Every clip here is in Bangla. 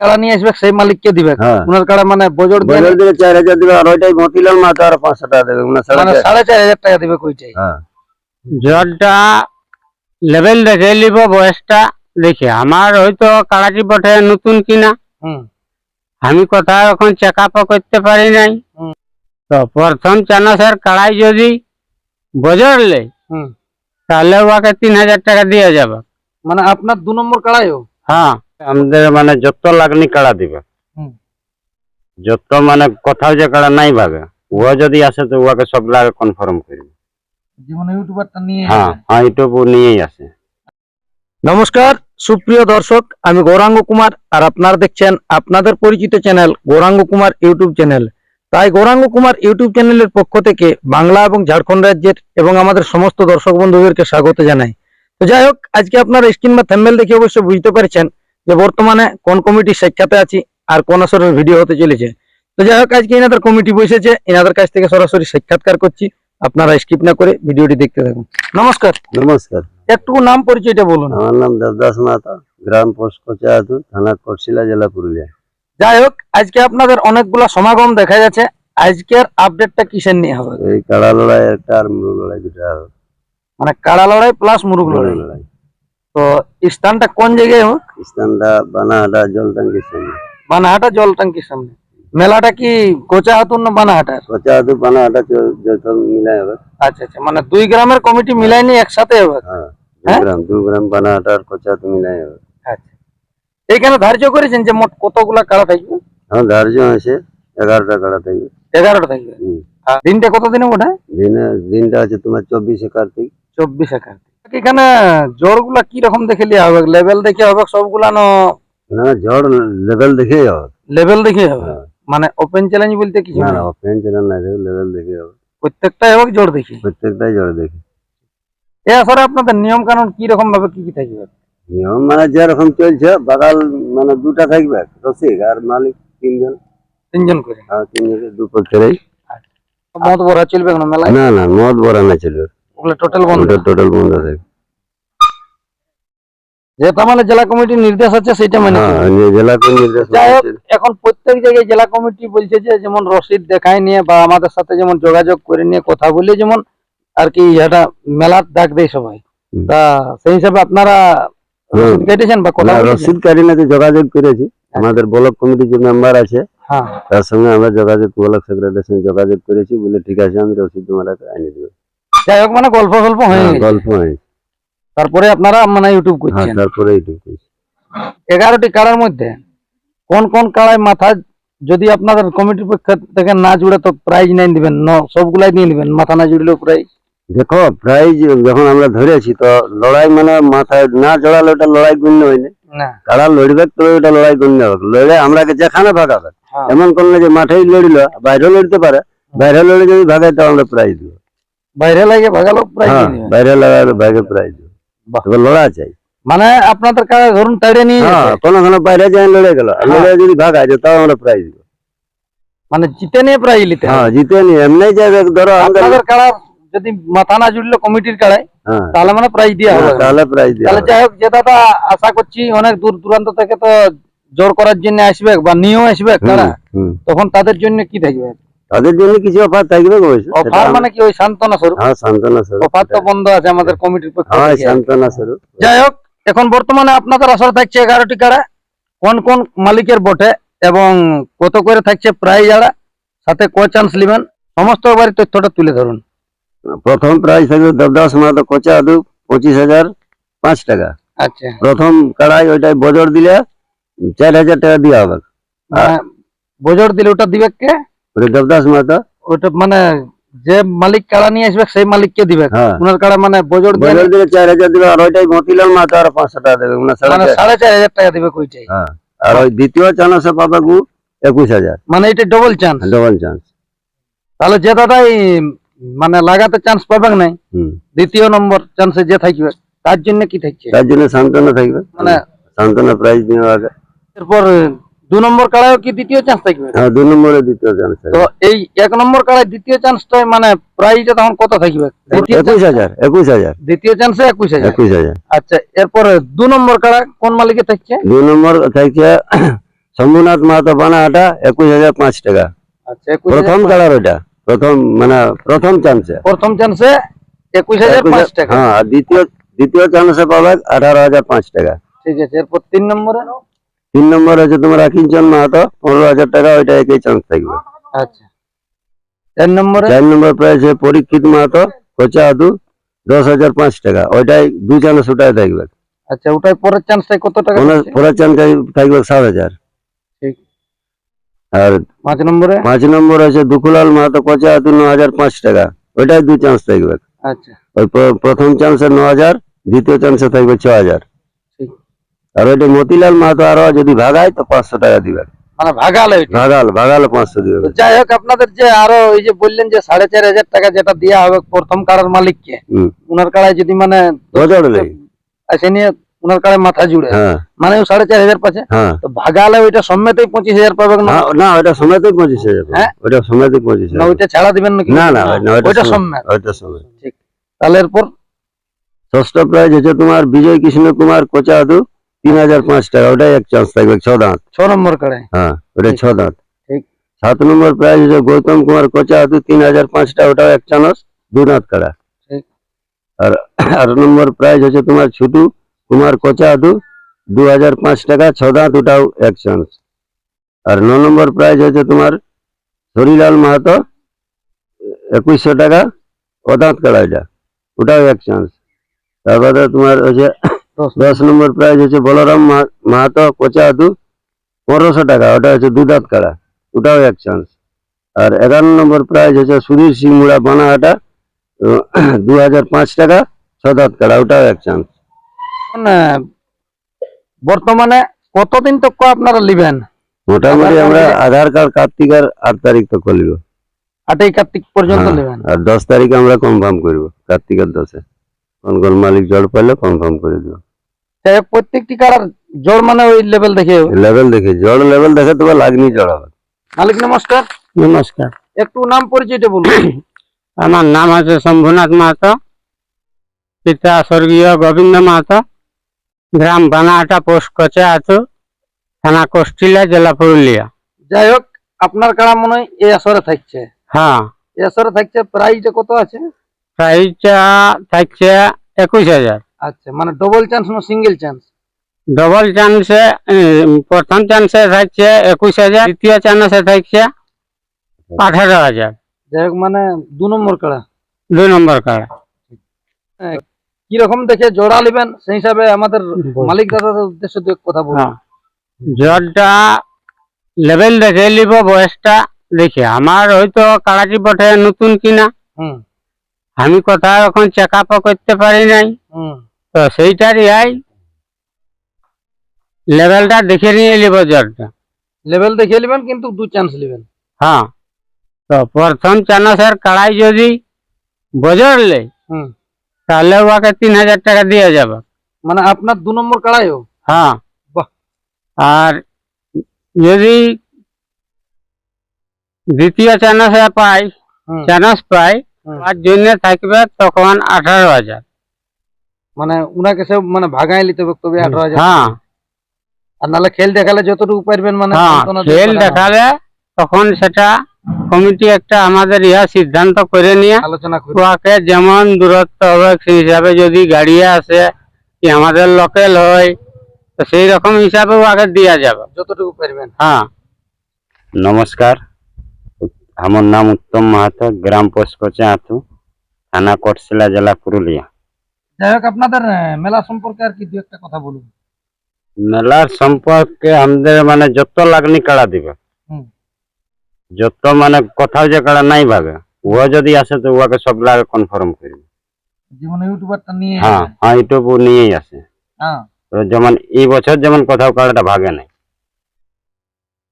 কাড়া নিয়ে আসবে সেই মালিককে দিবে। হ্যাঁ। ওনার কাড়া মানে বজর দিলে চার হাজার দিবে আর ওইটাই মতিলাল মাথা আর পাঁচশো টাকা দেবে। মানে সাড়ে চার। হাজার টাকা দিবে কইটাই। হ্যাঁ। জলটা লেভেল দেখে নিব বয়সটা দেখে। আমার হয়তো কাড়াটি বটে নতুন কিনা। আমি কোথাও এখন চেক আপ করতে পারি নাই। তো প্রথম চানাসের কাড়াই যদি বজরলে হুম। তাহলে ওকে তিন হাজার টাকা দিয়ে যাবে। মানে আপনার দু নম্বর কাড়াইও? হ্যাঁ। আমাদের মানে যত লাগনি কাড়া দিবে। যত মানে কোথাও যে কাড়া নাই ভাবে ও যদি আসে তো ওকে সব লাগে কনফার্ম করবে। যেমন ইউটিউবারটা নিয়ে হ্যাঁ হ্যাঁ এইটুকু নিয়েই আসে। নমস্কার সুপ্রিয় দর্শক আমি গৌরাঙ্গ কুমার আর আপনারা দেখছেন আপনাদের পরিচিত channel Gouranga Kumar YouTube channel. তাই গৌরাঙ্গ কুমার ইউটিউব চ্যানেলের পক্ষ থেকে বাংলা এবং ঝাড়খণ্ড রাজ্যের এবং আমাদের সমস্ত দর্শক বন্ধুদেরকে স্বাগত জানাই। তো যাই হোক আজকে আপনারা স্ক্রিন বা থ্যাম্বেল দেখে অবশ্যই বুঝতে পারছেন যে বর্তমানে কোন কমিটি সাক্ষাতে আছি আর কোন আসরের ভিডিও হতে চলেছে। তো যাই হোক আজকে এনাদের কমিটি বসেছে এনাদের কাছ থেকে সরাসরি সাক্ষাৎকার করছি। আপনারা স্কিপ না করে ভিডিওটি দেখতে থাকুন। নমস্কার। নমস্কার। একটু নাম পরিচয়টা বলুন। আমার নাম দেবদাস মাতা গ্রাম পোস্ট কোচাহাতু থানা কোটশিলা জেলা পুরুলিয়া। যাই হোক আজকে আপনাদের অনেকগুলো সমাগম দেখা যাচ্ছে। আজকের আপডেটটা কিসের নিয়ে হবে? এই কাড়া লড়াই একটা আর মুরু লড়াই দুটা মানে কাড়া লড়াই প্লাস মুরুগ লড়াই। লড়াই। তো স্থানটা কোন জায়গায় হোক? স্থানটা বানাহাটা জল ট্যাঙ্কির সামনে। বানাহাটা জল ট্যাঙ্কির সামনে। মেলাটা কি কোচা হাতুন না বানাহাটার? কোচাহাতু বানাহাটা যত মিলাই হবে। আচ্ছা আচ্ছা মানে দুই গ্রামের কমিটি মিলাই নিয়ে একসাথে হবে? হ্যাঁ হ্যাঁ? গ্রাম দু গ্রাম বানাহাটা আর কোচাহাতু মিলাই হবে। আচ্ছা। এইখানে ধার্য করেছেন যে মোট কতগুলা কাড়া থাকবে? হ্যাঁ ধার্য আছে এগারোটা কাড়া থাকবে। এগারোটা থাকবে? দিনটা কত দিনে ওঠে দিনে দিনটা আছে তোমার চব্বিশে কার্তিক। চব্বিশ একার এখানে জ্বরগুলা কি রকম দেখে লিয়া হবে? লেভেল দেখে হবে সবগুলা না ঝড় লেভেল দেখেই হবে। লেভেল দেখে হবে? হ্যাঁ। মানে ওপেন চ্যালেঞ্জ বলতে কিছু না না না অফেন চ্যানেল না লেভেল দেখে হবে। প্রত্যেকটাই হবে জোর দেখি? প্রত্যেকটাই ঝড় দেখে। এ আসলে আপনাদের নিয়ম কানুন কি রকম ভাবে কি কি থাকবে? নিয়ম মানে যেরকম চলছে বাগাল মানে দুটা থাকবে রসিক আর মালিক তিনজন। তিনজন করে? আর তিনজনের দু পক্ষেরই মত ভরা চলবে না মেলায়? না না মদ ভরা না চলবে। ওগুলো টোটাল বন্ধ। টোটাল বন্ধ থাকবে যেটা মানে জেলা কমিটির নির্দেশ আছে সেটা মেনে হ্যাঁ চলবে। নিয়ে জেলা নির্দেশ যাই হোক মানছে। এখন প্রত্যেক জায়গায় জেলা কমিটি বলছে যে যেমন রসিদ দেখায় নিয়ে বা আমাদের সাথে যেমন যোগাযোগ করে নিয়ে কথা বলে যেমন আর কি এটা মেলার ডাক দেয় সবাই। তা সেই হিসাবে আপনারা রসিদ কেটেছেন বা কথা না বলেছেন? রশিদ কারিনাতে যোগাযোগ করেছি। আমাদের ব্লক কমিটির যে মেম্বার আছে হ্যাঁ। তার সঙ্গে আমরা যোগাযোগ ব্লক সেক্রেটারির সঙ্গে যোগাযোগ করেছি বলে ঠিক আছে আমি রসিদ তোমার এনে দেবো। যাই হোক মানে গল্প গল্প হয়ে হ্যাঁ, গল্প তারপরে আপনারা মানে ইউটিউব হ্যাঁ করছেন তারপরে এইটুকু এগারোটি কাড়ার মধ্যে কোন কোন কাড়ায় মাথা যদি আপনাদের কমিটির পক্ষ থেকে না জুড়ে তো প্রাইজ নাই দিবেন ন সবগুলাই দিয়ে দিবেন মাথা না জুড়লেও প্রাইজ দেখো প্রাইজ যখন আমরা ধরেছি তো লড়াই মানে মাথায় না জড়ালে ওটা লড়াই গণ্য হয়নি না। কারা লড়বে তো ওটা লড়াই গণ্য হবে। লড়ে আমরা যেখানে ভাগাবে। হ্যাঁ। এমন করলে যে মাঠেই লড়িল বাইরেও লড়তে পারে বাইরে লড়ে যদি ভাগায় তো আমরা প্রাইজ দিব। বাইরে লাগে ভাগালো প্রাইজ হ্যাঁ দিয়ে দিবেন। বাইরে লাগালে বাইরে প্রাইজ। দিব লড়া চাই মানে আপনাদের কাড়া ধরুন তাড়িয়ে নিয়ে হ্যাঁ কোনো কোনো বাইরে যায় লড়ে গেল। হ্যাঁ। লড়ে যদি ভাগায় যে তাও আমরা প্রাইজ দিব। মানে জিতে নিয়ে প্রাইজ নিতে হ্যাঁ জিতে নি এমনি যাবে ধরো আমাদের আপনাদের যদি মাথা না জুড়লো কমিটির কাড়ায় তাহলে মানে প্রাইজ দেওয়া হবে। তাহলে প্রাইজ দেওয়া তাহলে যাই হোক যে দাদা আশা করছি অনেক দূর দূরান্ত থেকে তো জোর করার জন্য আসবে বা নিয়েও আসবে। তখন তাদের জন্য কি থাকবে তাদের জন্য কিছু অফার থাকবে অফার মানে কি ওই সান্ত্বনা স্বরূপ? হ্যাঁ সান্ত্বনা স্বরূপ। অফার তো বন্ধ আছে আমাদের কমিটির পক্ষ হ্যাঁ সান্ত্বনা স্বরূপ। যাই হোক এখন বর্তমানে আপনাদের আসর থাকছে এগারোটি কাড়া। কোন কোন মালিকের বটে এবং কত করে থাকছে প্রাইজ যারা সাথে ক চান্স নেবেন সমস্ত এবারে তথ্যটা তুলে ধরুন। প্রথম প্রাইস থাকবে দেবদাস মাহাতো কোচা আদু পঁচিশ হাজার পাঁচ টাকা। আচ্ছা। প্রথম কাড়াই ওইটাই বজর দিলে চার হাজার টাকা দেওয়া হবে। মানে বজর দিলে ওটা দিবে কে? ওটা দেবদাস মাহাতো ওটা মানে যে মালিক কাড়া নিয়ে আসবে সেই মালিককে দিবে। হ্যাঁ। ওনার কাড়া মানে বজর দিলে চার হাজার দিবে আর ওইটাই মতিলাল মাহাতো আর পাঁচশো টাকা দেবে। মানে সাড়ে মানে চার। হাজার টাকা দিবে কইটাই। হ্যাঁ। আর ওই দ্বিতীয় চানসে পাবে গু একুশ হাজার। মানে এটা ডবল চান্স ডবল চান্স তাহলে যে দাদাই মানে লাগাতে চান্স পাবেন নাই দ্বিতীয় নম্বর চান্সে যে থাকবে তার জন্য কি থাকছে? তার জন্য সান্ত্বনা থাকবে। মানে সান্ত্বনা প্রাইজ দেওয়া আগে। এরপর দু নম্বর কাড়াও কি দ্বিতীয় চান্স থাকবে? হ্যাঁ দু নম্বরে দ্বিতীয় চান্স তো এই এক নম্বর কাড়ায় দ্বিতীয় চান্সটা মানে প্রাইজটা তখন কত থাকবে? একুশ হাজার একুশ হাজার। দ্বিতীয় চান্সে একুশ হাজার। একুশ হাজার। আচ্ছা এরপরে দু নম্বর কাড়া কোন মালিকে থাকছে? দুই নম্বর থাকছে শম্ভুনাথ মাহাতো বানাহাটা একুশ হাজার পাঁচ টাকা। আচ্ছা প্রথম কালার ওইটা। প্রথম মানে প্রথম চান্সে প্রথম চান্সে একুশ হাজার পাঁচ টাকা। হ্যাঁ আর দ্বিতীয় দ্বিতীয় চান্সে পাবে আঠারো হাজার পাঁচ টাকা। ঠিক আছে এরপর তিন নম্বরে? তিন নম্বর হচ্ছে তোমার আকিঞ্চন মাহাতো পনেরো হাজার টাকা ওইটা একই চান্স থাকবে। আচ্ছা। চার নম্বরে? চার নম্বর প্রাইস পরীক্ষিত মাহাতো কোচা আদু দশ হাজার পাঁচ টাকা ওইটাই দু চান্স ওটাই থাকবে। আচ্ছা ওটাই পরের চান্সটাই কত টাকা পরের চান্স থাকবে সাত হাজার। আর পাঁচ নম্বরে? পাঁচ নম্বর আছে দুকুলাল মাহাতো কোচা আদু ন হাজার পাঁচ টাকা ওইটাই দু চান্স থাকবে। আচ্ছা। ওই প্রথম চান্সে ন হাজার দ্বিতীয় চান্সে থাকবে ছ হাজার। আর ওইটা মতিলাল মাহাতো আরও যদি ভাগায় তো পাঁচশো টাকা দিবে। মানে ভাগালে। ভাগাল ভাগালে পাঁচশো দিবে। যাই হোক আপনাদের যে আরও ওই যে বললেন যে সাড়ে চার হাজার টাকা যেটা দেওয়া হবে প্রথম কাড়ার মালিককে হুম। কাড়ায় যদি মানে বজর নেই। আসে নিয়ে উনার কাড়ায় মাথা জুড়ে। হ্যাঁ। মানে ও সাড়ে চার হাজার পাচ্ছে। হ্যাঁ। তো ভাগালে ওইটা সমেতেই পঁচিশ হাজার পাবে না? না, ওইটা সময়তেই পঁচিশ হাজার হ্যাঁ? ওইটা সময়তেই পঁচিশ না হাজার। ওইটা ছাড়া দিবেন নাকি? না না ওইটা সমেত। ওইটা সময় ঠিক। তাহলে এরপর? ষষ্ঠ প্রাইজ হচ্ছে তোমার বিজয় কৃষ্ণ কুমার কোচা আদু তিন হাজার পাঁচ টাকা ওটাই এক চান্স থাকবে ছ দাঁত। ছ নম্বর কাড়ায় হ্যাঁ ওটা ছ দাঁত। সাত নম্বর প্রাইজ গৌতম কুমার কোচা তিন হাজার পাঁচ টাকা ওটাও এক চানস দু দাঁত কাড়া। আর আট নম্বর প্রাইজ হচ্ছে তোমার ছুটু কুমার কোচা আদু দু হাজার পাঁচ টাকা ছ দাঁত ওটাও এক চান্স আর ন নম্বর প্রাইজ হচ্ছে তোমার হরিলাল মাহাতো একুশশো টাকা ও দাঁত কাড়া এটা ওটাও এক চান্স তারপরে তোমার হচ্ছে দশ নম্বর প্রাইজ হচ্ছে বলরাম মাহাতো কোচা আদু পনেরোশো টাকা ওটা হচ্ছে দু কাড়া ওটাও এক চান্স আর এগারো নম্বর প্রাইজ হচ্ছে সুধীর সিং মুড়া বানাহাটা দু হাজার পাঁচ টাকা ছ দাঁত কাড়া ওটাও এক চান্স মানে বর্তমানে কতদিন তো আপনারা নিবেন মোটামুটি আমরা আধার কার্ড কার্তিকের আট তারিখ তো করলিব আটই কার্তিক পর্যন্ত হ্যাঁ, নেবেন আর দশ তারিখে আমরা কনফার্ম করব কার্তিকের দশে। কোন কোন মালিক জল পাইলে কনফার্ম করে দিব যাই হোক, প্রত্যেকটি কাড়ার জোর মানে ওই লেভেল দেখে লেভেল দেখে জল লেভেল দেখে তোমার লাগনি জল হবে। মালিক নমস্কার। নমস্কার। একটু নাম পরিচয়টা বলুন। আমার নাম আছে শম্ভুনাথ মাহাতো পিতা স্বর্গীয় গোবিন্দ মাহাতো গ্রাম বানাহাটা পোস্ট কচে আছো থানা কোষ্টিলা জেলা পুরুলিয়া। যাই হোক আপনার কাড়া মনে হয় এই আসরে থাকছে? হ্যাঁ। এই আসরে থাকছে প্রাইসটা কত আছে? প্রাইসটা থাকছে একুশ হাজার। আচ্ছা মানে ডবল চান্স না সিঙ্গেল চান্স ডবল চান্সে প্রথম চান্সে থাকছে একুশ হাজার দ্বিতীয় চান্সে থাকছে আঠারো হাজার যাই হোক মানে দু নম্বর কাড়া। দুই নম্বর কার্ড কীরকম দেখে জোড়া নেবেন সেই হিসাবে আমাদের মালিক দাদাদের উদ্দেশ্যে দু কথা বলুন হ্যাঁ জ্বরটা লেভেল দেখে নিব বয়সটা দেখে। আমার হয়তো কাড়াটি বটে নতুন কিনা। হুম। আমি কোথাও এখন চেক আপও করতে পারি নাই। হুম। তো সেইটারই আই লেভেলটা দেখে নিয়ে নিব জ্বরটা লেভেল দেখে নেবেন কিন্তু দু চান্স নেবেন। হ্যাঁ তো প্রথম চানসের কাড়াই যদি বজরলে তাহলে ওকে তিন হাজার টাকা দিয়ে যাবে। মানে আপনার দু নম্বর কাড়াইও? হ্যাঁ। আর যদি দ্বিতীয় চানসে পাই হুম, পাই। তার জন্য থাকবে তখন আঠারো হাজার। মানে উনাকে সব মানে ভাগাই নিতে হবে তবে আঠারো হাজার। হ্যাঁ। আর নাহলে খেল দেখালে যতটুকু পারবেন মানে হ্যাঁ খেল। দেখালে তখন সেটা কমিটি একটা আমাদের ইহা সিদ্ধান্ত করে নিয়ে আলোচনা করি। ওকে যেমন দূরত্ব হবে সেই হিসাবে যদি গাড়ি আসে কি আমাদের লোকাল হয় তো সেই রকম হিসাবে ওকে দেওয়া যাবে। যতটুকু পারবেন। হ্যাঁ। নমস্কার। আমার নাম উত্তম মাহাতো গ্রাম পোস্ট কোচে আতু থানা কোটশিলা জেলা পুরুলিয়া। যাই হোক আপনাদের মেলা সম্পর্কে আর কি দু একটা কথা বলুন। মেলার সম্পর্কে আমাদের মানে যত লাগনি কাড়া দিবে। যত মানে কোথাও যে কাড়া নাই ভাবে ও যদি আসে তো ওকে সব লাগে কনফার্ম করবে যেমন ইউটিউবারটা নিয়ে হ্যাঁ হ্যাঁ ইউটিউব নিয়েই আসে। হ্যাঁ। যেমন এই বছর যেমন কোথাও কাড়াটা ভাগে নাই।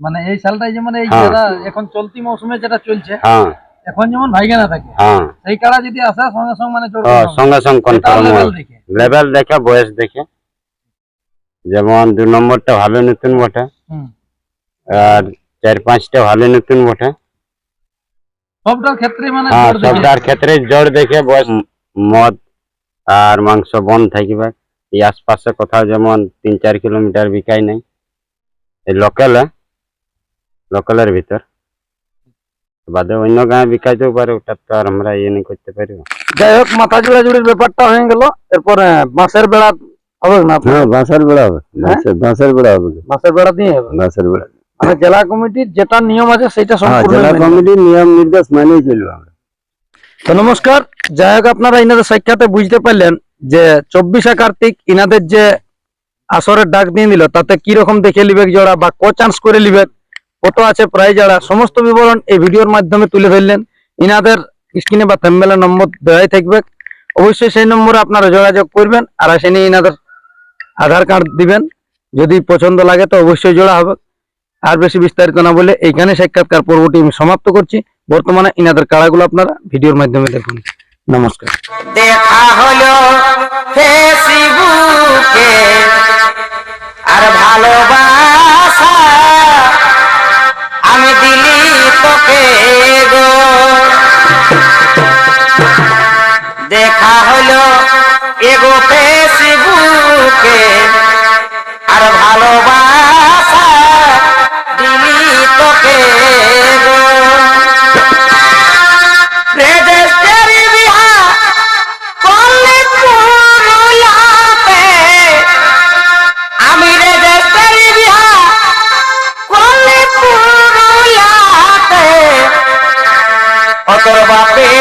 মানে এই সালটাই যেমন এই হ্যাঁ। এখন চলতি মৌসুমে যেটা চলছে হ্যাঁ। এখন যেমন ভাইগে না থাকে হ্যাঁ। সেই কাড়া যদি আসে সঙ্গে সঙ্গে মানে না। সঙ্গে। সঙ্গে কনফার্ম লেভেল দেখে। বয়স দেখে। যেমন দু নম্বরটা ভালো নতুন বটে আর চার পাঁচটা ভালো নতুন বটে। সবটার ক্ষেত্রে মানে হ্যাঁ সবটার ক্ষেত্রে জোর দেখে বয়স মদ আর মাংস বন্ধ থাকিবে। এই আশপাশে কোথাও যেমন তিন চার কিলোমিটার বিকাই নাই। এই লোকালে লোকালের ভিতর। বাদে অন্য গাঁ বিকাইতেও পারে ওটা তো আর আমরা ইয়ে নি করতে পারব যাই হোক মাথা জোড়াজুড়ির ব্যাপারটা হয়ে গেল। এরপরে বাঁশের বেড়া হবে না হ্যাঁ বাঁশের বেড়া হবে। বাঁশের বাঁশের বেড়া হবে। বাঁশের বেড়া দিয়ে হবে? বাঁশের বেড়া। মানে জেলা কমিটির যেটা নিয়ম আছে সেটা হ্যাঁ সম্পূর্ণ জেলা কমিটির নিয়ম নির্দেশ মানেই চলবে আমরা। তো নমস্কার যাই হোক আপনারা ইনাদের সাক্ষাতে বুঝতে পারলেন যে চব্বিশে কার্তিক ইনাদের যে আসরের ডাক দিয়ে দিল তাতে কি রকম দেখে লিবে জোড়া বা ক চান্স করে লিবে কত আছে, প্রায় যারা, সমস্ত বিবরণ এই ভিডিওর মাধ্যমে তুলে ধরলেন। ইনাদের স্ক্রিনে বা থেম্বেলে নম্বর দেওয়াই থাকবে। অবশ্যই সেই নম্বরে আপনারা যোগাযোগ করবেন আর আসে নিয়ে ইনাদের আধার কার্ড দিবেন। যদি পছন্দ লাগে তো অবশ্যই জোড়া হবে। আর বেশি বিস্তারিত না বলে এইখানে সাক্ষাৎকার পর্বটি আমি সমাপ্ত করছি। বর্তমানে ইনাদের কাড়াগুলো আপনারা ভিডিওর মাধ্যমে দেখুন। নমস্কার। দেখা হলো ফেসবুকে, আর ভালোবাসা আমি দিলি তোকে গো। দেখা হলো এগো ফেসবুকে আর ভালোবাসা বাপে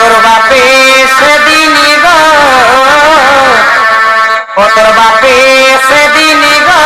তোর বাপে সেদিন গো ও তোর বাপে সেদিন গো।